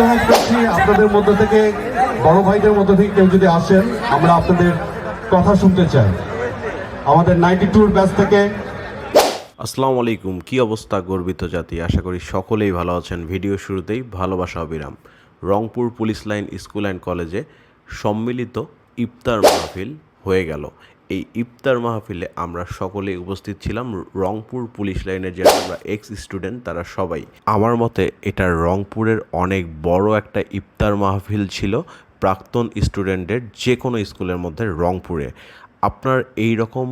অনুরোধ করছি আপনাদের মধ্য থেকে, বড় ভাইদের মধ্য থেকে কেউ যদি আসেন, আমরা আপনাদের কথা শুনতে চাই। আমাদের নাইনটি টুর ব্যাচ থেকে আসসালামু আলাইকুম। কি অবস্থা, গর্বিত জাতি? আশা করি সকলেই ভালো আছেন। ভিডিও শুরুতেই ভালোবাসা, অবিরাম। Rangpur police line school and কলেজে সম্মিলিত ইফতার মাহফিল হয়ে গেল। এই ইফতার মাহফিলে আমরা সকলেই উপস্থিত ছিলাম। রংপুর পুলিশ লাইনের যারা আমরা এক্স স্টুডেন্ট তারা সবাই। আমার মতে এটা রংপুরের অনেক বড় একটা ইফতার মাহফিল ছিল প্রাক্তন স্টুডেন্টের যে কোনো স্কুলের মধ্যে রংপুরে। আপনার এই রকম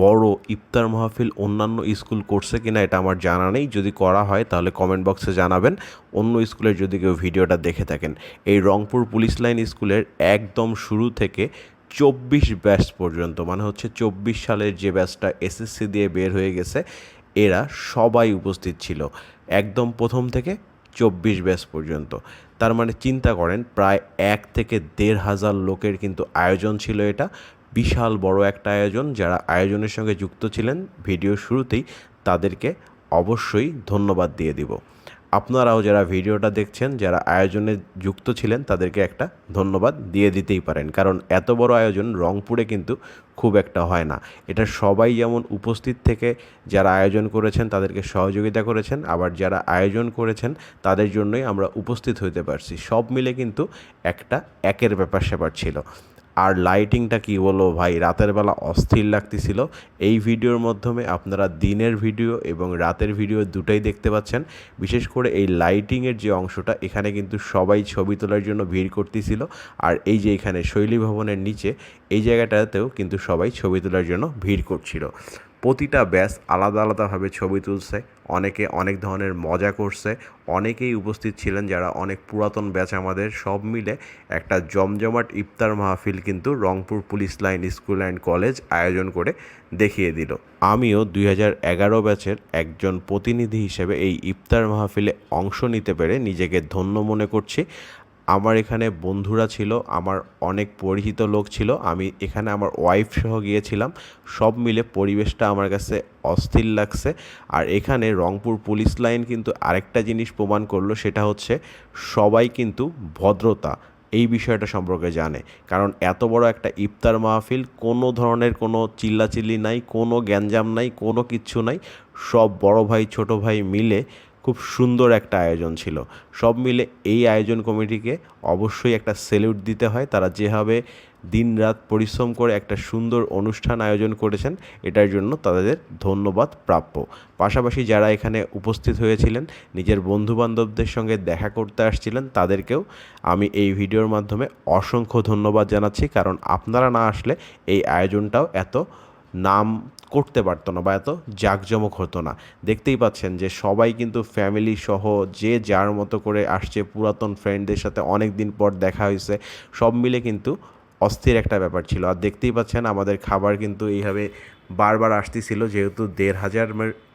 বড় ইফতার মাহফিল অন্যান্য স্কুল করছে কিনা এটা আমার জানা নেই। যদি করা হয় তাহলে কমেন্ট বক্সে জানাবেন। অন্য স্কুলের যদি কেউ ভিডিওটা দেখে থাকেন। এই রংপুর পুলিশ লাইন স্কুলের একদম শুরু থেকে চব্বিশ ব্যাচ পর্যন্ত মানে হচ্ছে চব্বিশ সালের যে ব্যাচটা এসএসসি দিয়ে বের হয়ে গেছে, এরা সবাই উপস্থিত ছিল, একদম প্রথম থেকে চব্বিশ ব্যাচ পর্যন্ত। তার মানে চিন্তা করেন, প্রায় এক থেকে দেড় হাজার লোকের কিন্তু আয়োজন ছিল এটা, বিশাল বড় একটা আয়োজন, যারা আয়োজনের সঙ্গে যুক্ত ছিলেন, ভিডিও শুরুতেই তাদেরকে অবশ্যই ধন্যবাদ দিয়ে দিব। আপনারাও যারা ভিডিওটা দেখছেন, যারা আয়োজনে যুক্ত ছিলেন, তাদেরকে একটা ধন্যবাদ দিয়ে দিতেই পারেন। কারণ এত বড় আয়োজন রংপুরে কিন্তু খুব একটা হয় না। এটা সবাই যেমন উপস্থিত থেকে যারা আয়োজন করেছেন, তাদেরকে সহযোগিতা করেছেন, আবার যারা আয়োজন করেছেন, তাদের জন্যই আমরা উপস্থিত হইতে পারছি। সব মিলে কিন্তু একটা একের ব্যাপার স্যাপার ছিল। আর লাইটিংটা কি বলব ভাই? রাতের বেলা অস্থির লাগতেছিল। এই ভিডিওর মাধ্যমে আপনারা দিনের ভিডিও এবং রাতের ভিডিও দুটাই দেখতে পাচ্ছেন। বিশেষ করে এই লাইটিংয়ের যে অংশটা, এখানে কিন্তু সবাই ছবি তোলার জন্য ভিড় করতেছিল। আর এই যে এখানে শৈলী ভবনের নিচে, এই জায়গাটাতেও কিন্তু সবাই ছবি তোলার জন্য ভিড় করছিল। প্রতিটা ব্যাচ আলাদা আলাদাভাবে ছবি তুলছে, অনেকে অনেক ধরনের মজা করছে, অনেকেই উপস্থিত ছিলেন যারা অনেক পুরাতন ব্যাচ আমাদের সব মিলে একটা জমজমাট ইফতার মাহফিল কিন্তু Rangpur police line school and college আয়োজন করে দেখিয়ে দিল। আমিও দুই এগারো ব্যাচের একজন প্রতিনিধি হিসেবে এই ইফতার মাহফিলে অংশ নিতে পেরে নিজেকে ধন্য মনে করছি। আমার এখানে বন্ধুরা ছিল, আমার অনেক পরিচিত লোক ছিল, আমি এখানে আমার ওয়াইফ সহ গিয়েছিলাম। সব মিলে পরিবেশটা আমার কাছে অস্থির লাগছে। আর এখানে রংপুর পুলিশ লাইন কিন্তু আরেকটা জিনিস প্রমাণ করল, সেটা হচ্ছে সবাই কিন্তু ভদ্রতা। এই বিষয়টা সম্পর্কে জানে। কারণ এত বড় একটা ইফতার মাহফিল, কোনো ধরনের কোনো চিল্লাচিল্লি নাই, কোনো গ্যাঞ্জাম নাই, কোনো কিচ্ছু নাই। সব বড় ভাই, ছোট ভাই মিলে খুব সুন্দর একটা আয়োজন ছিল। সব মিলে এই আয়োজন কমিটিকে অবশ্যই একটা সেলিউট দিতে হয়। তারা যেভাবে দিনরাত পরিশ্রম করে একটা সুন্দর অনুষ্ঠান আয়োজন করেছেন, এটার জন্য তাদের ধন্যবাদ প্রাপ্য। পাশাপাশি যারা এখানে উপস্থিত হয়েছিলেন, নিজের বন্ধুবান্ধবদের সঙ্গে দেখা করতে আসছিলেন, তাদেরকেও আমি এই ভিডিওর মাধ্যমে অসংখ্য ধন্যবাদ জানাচ্ছি। কারণ আপনারা না আসলে এই আয়োজনটাও এত নাম করতে পারতো না বা এত জাঁকজমক হতো না। দেখতেই পাচ্ছেন যে সবাই কিন্তু ফ্যামিলি সহ যে যার মতো করে আসছে, পুরাতন ফ্রেন্ডদের সাথে অনেক দিন পর দেখা হয়েছে, সব মিলে কিন্তু অস্থির একটা ব্যাপার ছিল। আর দেখতেই পাচ্ছেন আমাদের খাবার কিন্তু এইভাবে বারবার আসতেছিল, যেহেতু দেড় হাজার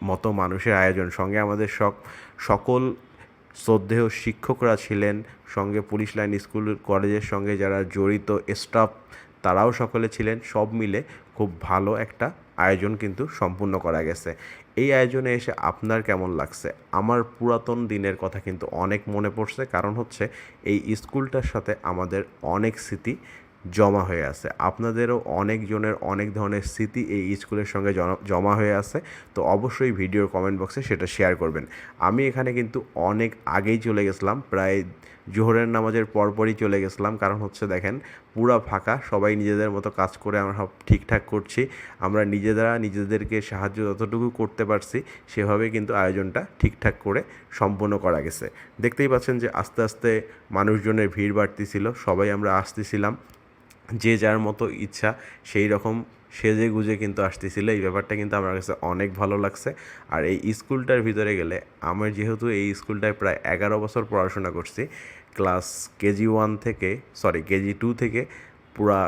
মতো মানুষের আয়োজন। সঙ্গে আমাদের সক, সকল শ্রদ্ধেয় শিক্ষকরা ছিলেন, সঙ্গে পুলিশ লাইন, স্কুল, কলেজের সঙ্গে যারা জড়িত স্টাফ তারাও সকলে ছিলেন। সব মিলে খুব ভালো একটা আয়োজন কিন্তু সম্পূর্ণ করা গেছে। এই আয়োজনে এসে আপনার কেমন লাগছে? আমার পুরাতন দিনের কথা কিন্তু অনেক মনে পড়ছে, কারণ হচ্ছে এই স্কুলটার সাথে আমাদের অনেক স্মৃতি জমা হয়ে আছে। আপনাদেরও অনেকজনের অনেক ধরনের স্মৃতি এই স্কুলের সঙ্গে জমা হয়ে আছে। তো অবশ্যই ভিডিওর কমেন্ট বক্সে সেটা শেয়ার করবেন। আমি এখানে কিন্তু অনেক আগেই চলে গেছিলাম, প্রায় জোহরের নামাজের পরপরই চলে গেছিলাম। কারণ হচ্ছে দেখেন, পুরা ফাঁকা, সবাই নিজেদের মতো কাজ করে আমরা সব ঠিকঠাক করছি। আমরা নিজেরা নিজেদেরকে সাহায্য যতটুকু করতে পারছি, সেভাবে কিন্তু আয়োজনটা ঠিকঠাক করে সম্পন্ন করা গেছে। দেখতেই পাচ্ছেন যে আস্তে আস্তে মানুষজনের ভিড় বাড়তিছিল, সবাই আমরা আসতেছিলাম। যে যার মতো ইচ্ছা, সেই রকম সেজে গুজে কিন্তু আসতেছিল। এই ব্যাপারটা কিন্তু আমার কাছে অনেক ভালো লাগছে। আর এই স্কুলটার ভিতরে গেলে আমার যেহেতু এই স্কুলটায় প্রায় এগারো বছর পড়াশোনা করছি, ক্লাস কেজি ওয়ান থেকে, সরি, কেজি টু থেকে পুরা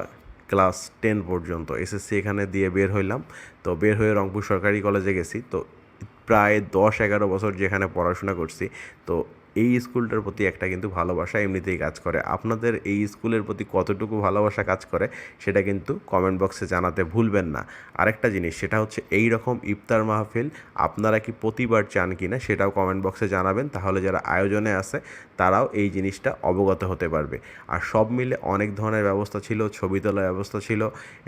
ক্লাস টেন পর্যন্ত এসএসসি এখানে দিয়ে বের হইলাম। তো বের হয়ে রংপুর সরকারি কলেজে গেছি। তো প্রায় দশ এগারো বছর যেখানে পড়াশোনা করছি, তো এই স্কুলটার প্রতি একটা কিন্তু ভালোবাসা এমনিতেই কাজ করে। আপনাদের এই স্কুলের প্রতি কতটুকু ভালোবাসা কাজ করে, সেটা কিন্তু কমেন্ট বক্সে জানাতে ভুলবেন না। আরেকটা জিনিস, সেটা হচ্ছে এই রকম ইফতার মাহফিল আপনারা কি প্রতিবার চান কি না সেটাও কমেন্ট বক্সে জানাবেন। তাহলে যারা আয়োজনে আছে, তারাও এই জিনিসটা অবগত হতে পারবে। আর সব মিলে অনেক ধরনের ব্যবস্থা ছিল, ছবি তোলার ব্যবস্থা ছিল,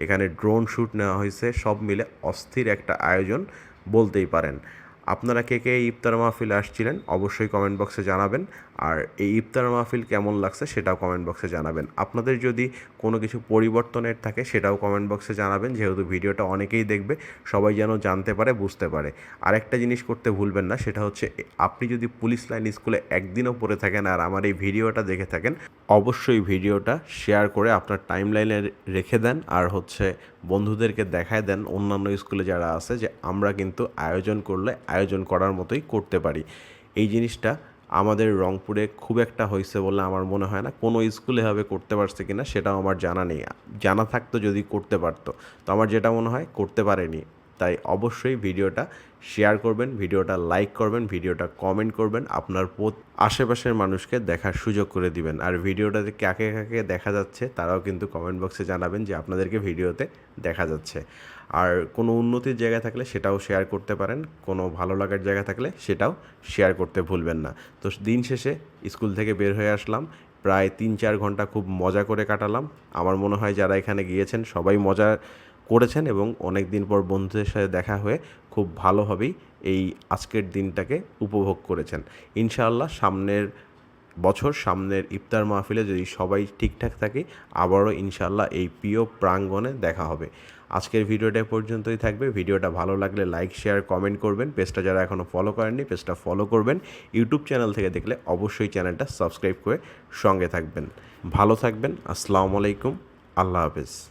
এখানে ড্রোন শ্যুট নেওয়া হয়েছে, সব মিলে অস্থির একটা আয়োজন বলতেই পারেন। আপনারা কে কে ইফতার মাহফিল আসছিলেন অবশ্যই কমেন্ট বক্সে জানাবেন। আর এই ইফতার মাহফিল কেমন লাগছে সেটাও কমেন্ট বক্সে জানাবেন। আপনাদের যদি কোনো কিছু পরিবর্তনের থাকে সেটাও কমেন্ট বক্সে জানাবেন, যেহেতু ভিডিওটা অনেকেই দেখবে, সবাই যেন জানতে পারে, বুঝতে পারে। আরেকটা জিনিস করতে ভুলবেন না, সেটা হচ্ছে আপনি যদি পুলিশ লাইন স্কুলে একদিনও পড়ে থাকেন আর আমার এই ভিডিওটা দেখে থাকেন, অবশ্যই ভিডিওটা শেয়ার করে আপনার টাইম লাইনে রেখে দেন। আর হচ্ছে বন্ধুদেরকে দেখায় দেন অন্যান্য স্কুলে যারা আছে যে আমরা কিন্তু আয়োজন করলে আয়োজন করার মতোই করতে পারি। এই জিনিসটা আমাদের রংপুরে খুব একটা হয়েছে বলে আমার মনে হয় না। কোনো স্কুলে হবে করতে পারছে কিনা সেটাও আমার জানা নেই। জানা থাকতো যদি করতে পারতো। তো আমার যেটা মনে হয়, করতে পারেনি। তাই অবশ্যই ভিডিওটা শেয়ার করবেন, ভিডিওটা লাইক করবেন, ভিডিওটা কমেন্ট করবেন, আপনার আশেপাশের মানুষকে দেখার সুযোগ করে দিবেন। আর ভিডিওটাতে কাকে কাকে দেখা যাচ্ছে তারাও কিন্তু কমেন্ট বক্সে জানাবেন যে আপনাদেরকে ভিডিওতে দেখা যাচ্ছে। আর কোনো উন্নতির জায়গা থাকলে সেটাও শেয়ার করতে পারেন, কোনো ভালো লাগার জায়গা থাকলে সেটাও শেয়ার করতে ভুলবেন না। তো দিন শেষে স্কুল থেকে বের হয়ে আসলাম, প্রায় তিন চার ঘণ্টা খুব মজা করে কাটালাম। আমার মনে হয় যারা এখানে গিয়েছেন সবাই মজা করেছেন এবং অনেক দিন পর বন্ধুদের সাথে দেখা হয়ে খুব ভালোভাবেই এই আজকের দিনটাকে উপভোগ করেছেন। ইনশাআল্লাহ সামনের বছর, সামনের ইফতার মাহফিলে যদি সবাই ঠিকঠাক থাকে, আবারও ইনশাআল্লাহ এই প্রিয় প্রাঙ্গণে দেখা হবে। আজকের ভিডিওটা পর্যন্তই থাকবে। ভিডিওটা ভালো লাগলে লাইক, শেয়ার, কমেন্ট করবেন। পেজটা যারা এখনও ফলো করেননি, পেজটা ফলো করবেন। ইউটিউব চ্যানেল থেকে দেখলে অবশ্যই চ্যানেলটা সাবস্ক্রাইব করে সঙ্গে থাকবেন। ভালো থাকবেন। আসসালামু আলাইকুম। আল্লাহ হাফেজ।